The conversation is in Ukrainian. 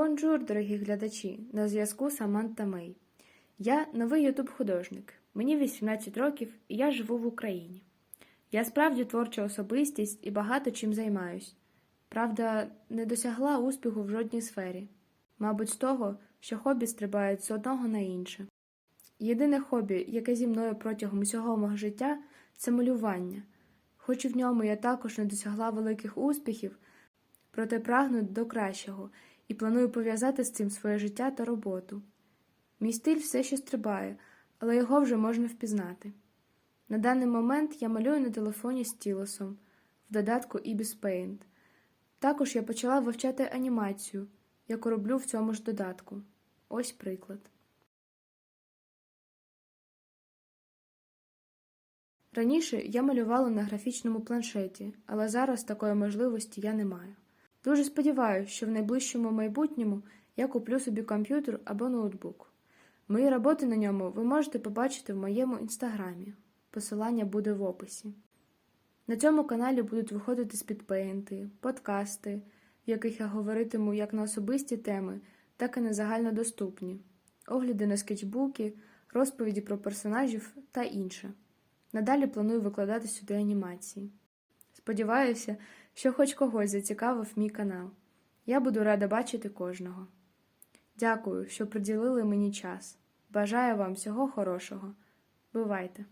Бонжур, дорогі глядачі! На зв'язку Саманта Мей. Я новий ютуб-художник. Мені 18 років і я живу в Україні. Я справді творча особистість і багато чим займаюсь. Правда, не досягла успіху в жодній сфері. Мабуть, з того, що хобі стрибають з одного на інше. Єдине хобі, яке зі мною протягом усього мого життя, це малювання. Хоч і в ньому я також не досягла великих успіхів, проте прагну до кращого і планую пов'язати з цим своє життя та роботу. Мій стиль все ще стрибає, але його вже можна впізнати. На даний момент я малюю на телефоні стілусом в додатку Ibis Paint. Також я почала вивчати анімацію, яку роблю в цьому ж додатку. Ось приклад. Раніше я малювала на графічному планшеті, але зараз такої можливості я не маю. Дуже сподіваюся, що в найближчому майбутньому я куплю собі комп'ютер або ноутбук. Мої роботи на ньому ви можете побачити в моєму інстаграмі. Посилання буде в описі. На цьому каналі будуть виходити спідпейнти, подкасти, в яких я говоритиму як на особисті теми, так і на загальнодоступні, огляди на скетчбуки, розповіді про персонажів та інше. Надалі планую викладати сюди анімації. Сподіваюся, що хоч когось зацікавив мій канал. Я буду рада бачити кожного. Дякую, що приділили мені час. Бажаю вам всього хорошого. Бувайте!